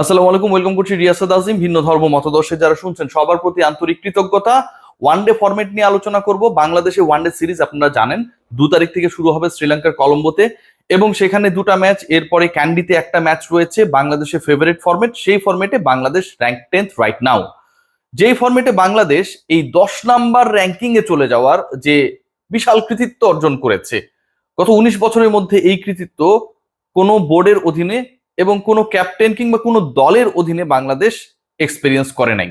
আসসালামু আলাইকুম, ওয়েলকাম করছি রিয়াসাদ আজিম, ভিন্ন ধর্ম মতদর্শে যারা শুনছেন, সবার প্রতি আন্তরিক কৃতজ্ঞতা। ওয়ানডে ফরম্যাট নিয়ে আলোচনা করব, বাংলাদেশে ওয়ানডে সিরিজ আপনারা জানেন, দু তারিখ থেকে শুরু হবে শ্রীলঙ্কার কলম্বোতে, এবং সেখানে দুটা ম্যাচ এরপরে ক্যান্ডিতে একটা ম্যাচ রয়েছে, বাংলাদেশের ফেভারিট ফরম্যাট সেই ফরম্যাটে Bangladesh rank tenth right now যেই ফরম্যাটে বাংলাদেশ এই দশ নাম্বার র্যাঙ্কিং এ চলে যাওয়ার যে বিশাল কৃতিত্ব অর্জন করেছে, গত উনিশ বছরের মধ্যে এই কৃতিত্ব কোনো বোর্ডের অধীনে এবং কোনো ক্যাপ্টেন কিংবা কোনো দলের অধীনে বাংলাদেশ এক্সপিরিয়েন্স করে নাই।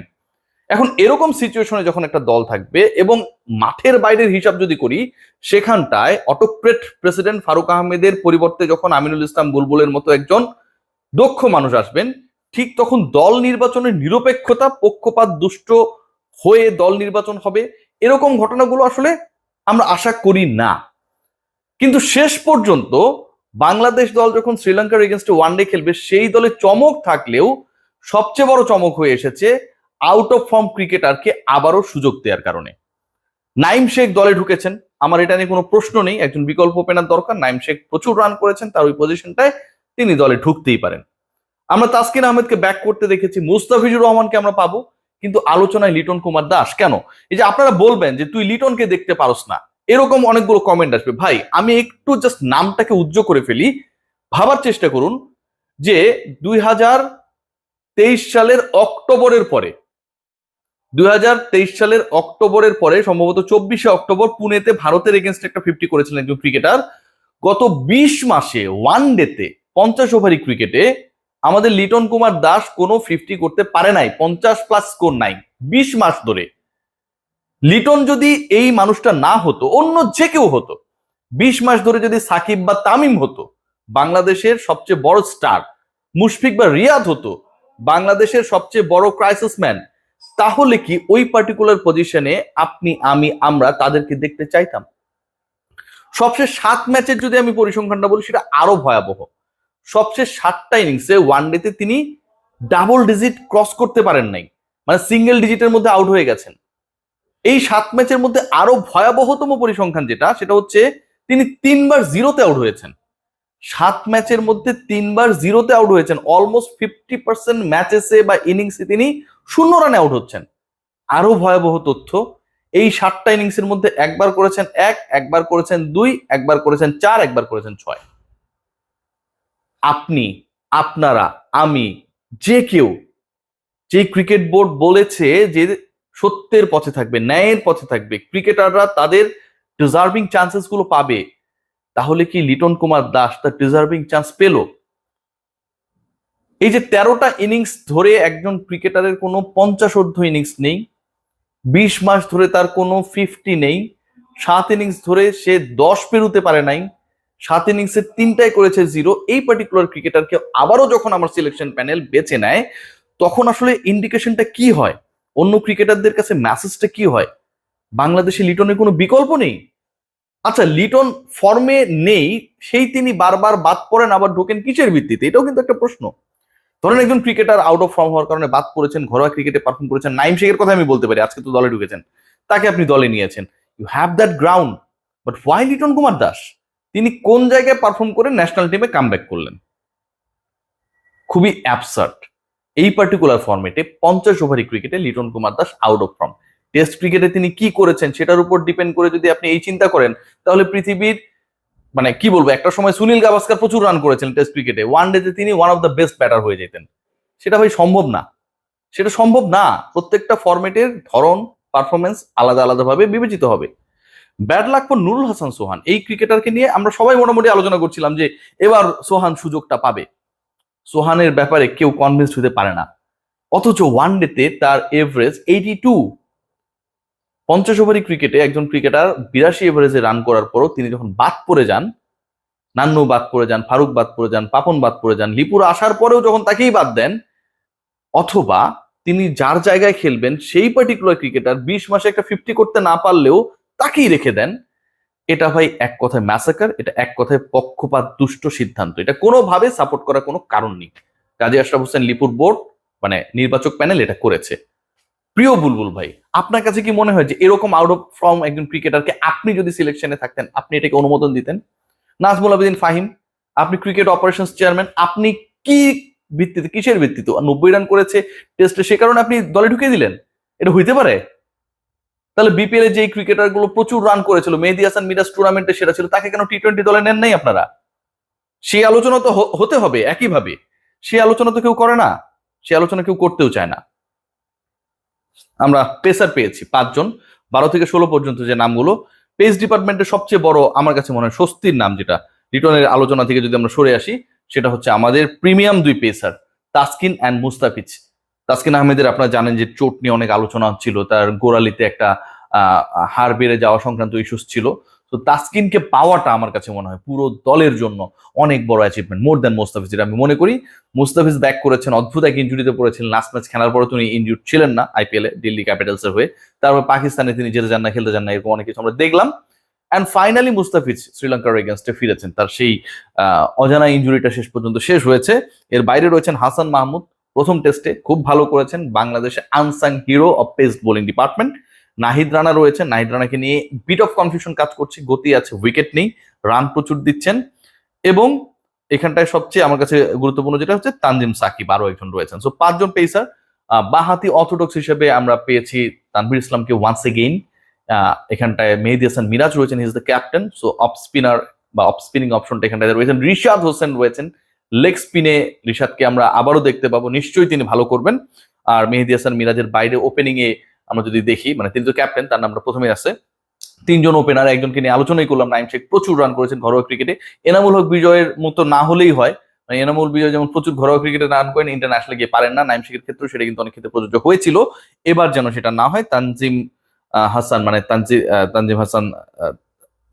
এখন এরকম সিচুয়েশনে যখন একটা দল থাকবে এবং মাঠের বাইরের হিসাব যদি করি, সেখানটায় অটোক্রেট প্রেসিডেন্ট ফারুক আহমেদের পরিবর্তে যখন আমিনুল ইসলাম বুলবুলের মতো একজন দক্ষ মানুষ আসবেন, ঠিক তখন দল নির্বাচনের নিরপেক্ষতা পক্ষপাত দুষ্ট হয়ে দল নির্বাচন হবে, এরকম ঘটনাগুলো আসলে আমরা আশা করি না। কিন্তু শেষ পর্যন্ত বাংলাদেশ দল যখন শ্রীলঙ্কার এগেনস্টে ওয়ানডে খেলবে, সেই দলে চমক থাকলেও সবচেয়ে বড় চমক হয়ে এসেছে আউট অফ ফর্ম ক্রিকেটারকে আবারও সুযোগ দেওয়ার কারণে। নাইম শেখ দলে ঢুকেছেন। আমার এটা নিয়ে কোনো প্রশ্ন নেই, একজন বিকল্প ওপেনার দরকার। নাইম শেখ প্রচুর রান করেছেন, তার ওই পজিশনটায় তিনি দলে ঢুকতেই পারেন। আমরা তাসকিন আহমেদকে ব্যাক করতে দেখেছি, মুস্তাফিজুর রহমানকে আমরা পাবো, কিন্তু আলোচনায় লিটন কুমার দাস কেন? এই যে আপনারা বলবেন যে, তুই লিটনকে দেখতে পারস না। এরকম অনেকগুলো কমেন্ট আসবে। ভাই, আমি একটু জাস্ট নামটাকে উজ্জ্ব করে ফেলি। ভাবার চেষ্টা করুন যে দুই হাজার তেইশ সালের অক্টোবরের পরে, দুই হাজার তেইশ সালের অক্টোবরের পরে, সম্ভবত চব্বিশে অক্টোবর, পুনেতে ভারতের এগেনস্ট একটা ফিফটি করেছিলেন একজন ক্রিকেটার গত বিশ মাসে ওয়ান ডেতে পঞ্চাশ ওভারি ক্রিকেটে আমাদের লিটন কুমার দাস কোনো ফিফটি করতে পারে নাই, পঞ্চাশ প্লাস স্কোর নাই। বিশ মাস ধরে। লিটন যদি এই মানুষটা না হতো, অন্য যে কেউ হতো, বিশ মাস ধরে যদি সাকিব বা তামিম হতো, বাংলাদেশের সবচেয়ে বড় স্টার মুশফিক বা রিয়াদ হতো, বাংলাদেশের সবচেয়ে বড় ক্রাইসিস ম্যান তাহলে কি ওই পার্টিকুলার পজিশনে আপনি, আমি, আমরা তাদেরকে দেখতে চাইতাম? সবশেষ সাত ম্যাচের যদি আমি পরিসংখ্যানটা বলি, সেটা আরও ভয়াবহ। সবশেষ সাতটা ইনিংসে ওয়ান ডেতে তিনি ডাবল ডিজিট ক্রস করতে পারেন নাই। মানে সিঙ্গেল ডিজিটের মধ্যে আউট হয়ে গেছেন। এই সাত ম্যাচের মধ্যে আরও ভয়াবহতম পরিসংখ্যান যেটা, সেটা হচ্ছে তিনি তিনবার জিরোতে আউট হয়েছেন। সাত ম্যাচের মধ্যে তিনবার জিরোতে আউট হয়েছেন। অলমোস্ট ফিফটি পার্সেন্ট ম্যাচেসে বা ইনিংসে তিনি শূন্য রানে আউট হচ্ছেন। আরও ভয়াবহ তথ্য, এই সাতটা ইনিংসের মধ্যে একবার করেছেন এক, একবার করেছেন দুই, একবার করেছেন চার, একবার করেছেন ছয়। আপনি, আপনারা, আমি, যে কেউ, যে ক্রিকেট বোর্ড বলেছে যে সত্যের পথে থাকবে, ন্যায়ের পথে থাকবে। ক্রিকেটাররা তাদের ডিজার্ভিং চান্সেসগুলো পাবে। তাহলে কি লিটন কুমার দাস তার ডিজার্ভিং চান্স পেল? এই যে তেরোটা ইনিংস ধরে একজন ক্রিকেটারের কোনো পঞ্চাশ পঞ্চাশোর্ধ ইনিংস নেই, বিশ মাস ধরে তার কোনো ফিফটি নেই, সাত ইনিংস ধরে সে দশ পেরুতে পারে নাই, সাত ইনিংসে তিনটাই করেছে জিরো এই পার্টিকুলার ক্রিকেটারকে আবারও যখন আমার সিলেকশন প্যানেল বেছে নেয়, তখন আসলে ইন্ডিকেশনটা কি হয়? অন্য ক্রিকেটারদের কাছে মেসেজটা কি হয়? বাংলাদেশে লিটনের কোনো বিকল্প নেই? আচ্ছা লিটন ফর্মে নেই, সেই তিনি বারবার বাদ পড়েন, আবার ঢোকেন কিসের ভিত্তিতে? এটাও কিন্তু একটা প্রশ্ন। ধরেন একজন ক্রিকেটার আউট অফ ফর্ম হওয়ার কারণে বাদ পড়েছেন, ঘরোয়া ক্রিকেটে পারফর্ম করেছেন, নাইম শেখের কথা আমি বলতে পারি, আজকে তো দলে ঢুকেছেন। তাকে আপনি দলে নিয়েছেন। You have that ground but why Liton Kumar Das? তিনি কোন জায়গায় পারফর্ম করে ন্যাশনাল টিমে কাম করলেন? খুবই অ্যাবসার্ট এই পার্টিকুলার ফর্মেটে পঞ্চাশ ওভারি ক্রিকেটে Liton Kumar Das out of form test ক্রিকেটে তিনি কি করেছেন সেটার উপর ডিপেন্ড করে যদি আপনি এই চিন্তা করেন, তাহলে পৃথিবীর মানে কি বলব, একটা সময় সুনীল গাভাস্কার প্রচুর রান করেছেন টেস্ট ক্রিকেটে ওয়ান ডেতে তিনি one of the best batter হয়ে যেতেন। সেটা ভাই সম্ভব না। সেটা সম্ভব না। প্রত্যেকটা ফরম্যাটের ধরন পারফরমেন্স আলাদা আলাদাভাবে বিবেচিত হবে। ব্যাড ফর নুরুল হাসান সোহান এই ক্রিকেটারকে নিয়ে আমরা সবাই মোটামুটি আলোচনা করছিলাম যে এবার সোহান সুযোগটা পাবে। সোহানের ব্যাপারে কেউ কনভিন্স হতে পারে না। অথচ ওয়ান ডেতে তার এভারেজ এইটি টু পঞ্চাশ ওভারি ক্রিকেটে একজন ক্রিকেটার বিরাশি এভারেজে রান করার পরও তিনি যখন বাদ পড়ে যান, নান্নু বাদ পড়ে যান, ফারুক বাদ পড়ে যান, পাপন বাদ পড়ে যান, লিপুর আসার পরেও যখন তাকেই বাদ দেন, অথবা তিনি যার জায়গায় খেলবেন সেই পার্টিকুলার ক্রিকেটার বিশ মাসে একটা ফিফটি করতে না পারলেও তাকেই রেখে দেন এটা ভাই এক কথায় ম্যাসাকার এটা এক কথায় পক্ষপাত, দুষ্ট সিদ্ধান্ত। এটা কোনোভাবে সাপোর্ট করার কোনো কারণ নেই। কাজী আশরাফ হোসেন লিপুর বোর্ড মানে নির্বাচক প্যানেল এটা করেছে। প্রিয় বুলবুল ভাই, আপনার কাছে কি মনে হয় যে এরকম আউট অফ ফর্ম একজন ক্রিকেটারকে আপনি যদি সিলেকশনে থাকতেন, আপনি এটাকে অনুমোদন দিতেন? নাজমুল আবেদিন ফাহিম, আপনি ক্রিকেট অপারেশনস চেয়ারম্যান আপনি কি ভিত্তিতে, কিসের ভিত্তিতে? নব্বই রান করেছে টেস্টে সে কারণে আপনি দলে ঢুকিয়ে দিলেন? এটা হইতে পারে? তাহলে বিপিএল এর যে ক্রিকেটারগুলো প্রচুর রান করেছিল, মেহেদি হাসান, মিরাজ টুর্নামেন্টে সেরা ছিল, তাকে কেন টি টোয়েন্টি দলে নেন নাই আপনারা? সেই আলোচনা তো হতে হবে, একইভাবে। সেই আলোচনা তো কেউ করে না সেই আলোচনা কেউ করতেও চায় না। আমরা পেসার পেয়েছি পাঁচজন, বারো থেকে ষোলো পর্যন্ত যে নামগুলো পেস ডিপার্টমেন্টের সবচেয়ে বড়, আমার কাছে মনে হয় স্বস্তির নাম যেটা রিটনের আলোচনা থেকে যদি আমরা সরে আসি, সেটা হচ্ছে আমাদের প্রিমিয়াম দুই পেসার তাসকিন অ্যান্ড মুস্তাফিজ। তাসকিন আহমেদের আপনারা জানেন যে চোট নিয়ে অনেক আলোচনা ছিল, তার গোড়ালিতে একটা হার বেড়ে যাওয়া সংক্রান্ত ইস্যুস ছিল। তো তাসকিনকে পাওয়াটা আমার কাছে মনে হয় পুরো দলের জন্য অনেক বড় অ্যাচিভমেন্ট মোর দ্যান মুস্তাফিজ যেটা আমি মনে করি মুস্তাফিজ ব্যাক করেছেন, অদ্ভুত এক ইঞ্জুরিতে পড়েছিলেন লাস্ট ম্যাচ খেলার পরে তিনি ইনজুর ছিলেন না আইপিএলে দিল্লি ক্যাপিটালসের হয়ে। তারপর পাকিস্তানে তিনি যেতে যান না, খেলতে যান না, এরকম অনেক কিছু আমরা দেখলাম। অ্যান্ড ফাইনালি মুস্তাফিজ শ্রীলঙ্কার এগেনস্টে ফিরেছেন, তার সেই অজানা ইঞ্জুরিটা শেষ পর্যন্ত শেষ হয়েছে। এর বাইরে রয়েছেন হাসান মাহমুদ প্রথম টেস্টে খুব ভালো করেছেন বাংলাদেশে unsung hero of pace bowling department Nahid Rana রয়েছেন নাহিদ রানাকে নিয়ে বিট অফ কনফিউশন কাজ করছে, গতি আছে উইকেট নেই রান প্রচুর দিচ্ছেন। এবং এখানটায় সবচেয়ে আমার কাছে গুরুত্বপূর্ণ যেটা হচ্ছে তানজিম সাকিব আরও একজন রয়েছেন। সো পাঁচজন পেসার বাহাতি অর্থোডক্স হিসেবে আমরা পেয়েছি তানভীর ইসলামকে ওয়ান্স এগেইন এখানটায় মেহেদি হাসান মিরাজ রয়েছেন is the captain so off spinner বা অফ স্পিনিং অপশনটা এখানটায় রয়েছেন। রিশাদ হোসেন রয়েছেন লেগ স্পিনে রিশাদকে আমরা আবারও দেখতে পাবো। নিশ্চয়ই তিনি ভালো করবেন। আর মেহেদি হাসান মিরাজের বাইরে ওপেনিং এ আমরা যদি দেখি মানে তিনি তো ক্যাপ্টেন তার নামটা প্রথমে আছে। তিনজন ওপেনার একজনকে নিয়ে আলোচনাই করলাম, নাইম শেখ প্রচুর রান করেছেন ঘরোয়া ক্রিকেটে এনামুল হক বিজয়ের মতো না হলেই হয়। মানে এনামুল বিজয় যেমন প্রচুর ঘরোয়া ক্রিকেটে রান করেন ইন্টারন্যাশনালে গিয়ে পারেন না, নাইম শেখের ক্ষেত্রেও সেটা কিন্তু অনেক ক্ষেত্রে প্রযোজ্য হয়েছিল। এবার যেন সেটা না হয়, তানজিম হাসান মানে তানজি তানজিম হাসান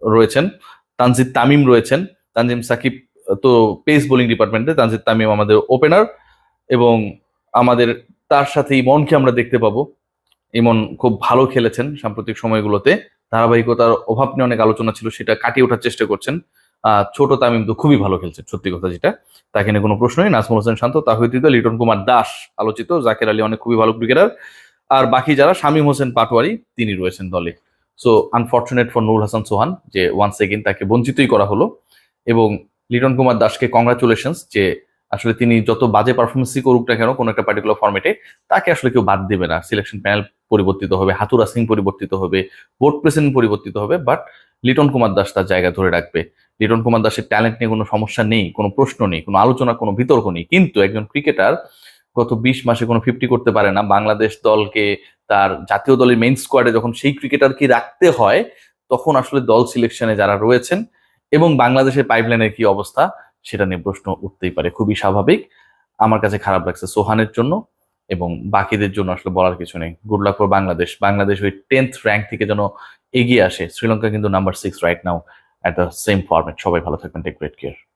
রয়েছেন। তানজিদ তামিম রয়েছেন। তানজিম সাকিব তো পেস বোলিং ডিপার্টমেন্টে তানজিদ তামিম আমাদের ওপেনার এবং আমাদের তার সাথে ইমনকে আমরা দেখতে পাবো। ইমন খুব ভালো খেলেছেন সাম্প্রতিক সময়গুলোতে। ধারাবাহিকতার অভাব নিয়ে অনেক আলোচনা ছিল, সেটা কাটিয়ে ওঠার চেষ্টা করছেন। ছোট তামিম তো খুবই ভালো খেলছেন, সত্যি কথা যেটা। তাকে নিয়ে কোনো প্রশ্নই নেই। নাজমুল হোসেন শান্ত তাহিদ লিটন কুমার দাস আলোচিত। জাকের আলী অনেক খুবই ভালো ক্রিকেটার আর বাকি যারা, শামীম হোসেন পাটোয়ারি, তিনি রয়েছেন দলে। So unfortunate for Nurul Hasan Sohan যে ওয়ান্স এগেন তাকে বঞ্চিতই করা হলো। এবং লিটন কুমার দাসকে কংগ্রাচুলেশনস যে আসলে তিনি যত বাজে পারফরমেন্সই করুক না কেন কোনো একটা পার্টিকুলার ফর্মেটে তাকে আসলে কেউ বাদ দেবে না। সিলেকশন প্যানেল পরিবর্তিত হবে, হাতুরা সিং পরিবর্তিত হবে বোর্ড প্রেসিডেন্ট পরিবর্তিত হবে বাট লিটন কুমার দাস তার জায়গা ধরে রাখবে। লিটন কুমার দাসের ট্যালেন্ট নিয়ে কোনো সমস্যা নেই, কোনো প্রশ্ন নেই, কোনো আলোচনা, কোনো বিতর্ক নেই। কিন্তু একজন ক্রিকেটার গত বিশ মাসে কোনো ফিফটি করতে পারে না। বাংলাদেশ দলকে তার জাতীয় দলের মেইন স্কোয়াডে যখন সেই ক্রিকেটারকে রাখতে হয়, তখন আসলে দল সিলেকশনে যারা রয়েছেন এবং বাংলাদেশের পাইপলাইনের কি অবস্থা, সেটা নিয়ে প্রশ্ন উঠতেই পারে। খুবই স্বাভাবিক। আমার কাছে খারাপ লাগছে সোহানের জন্য এবং বাকিদের জন্য আসলে বলার কিছু নেই। Good luck for Bangladesh. Bangladesh ওই টেন্থ র্যাঙ্ক থেকে যেন এগিয়ে আসে। শ্রীলঙ্কা কিন্তু number six right now at the same format সবাই ভালো থাকবেন। Take great care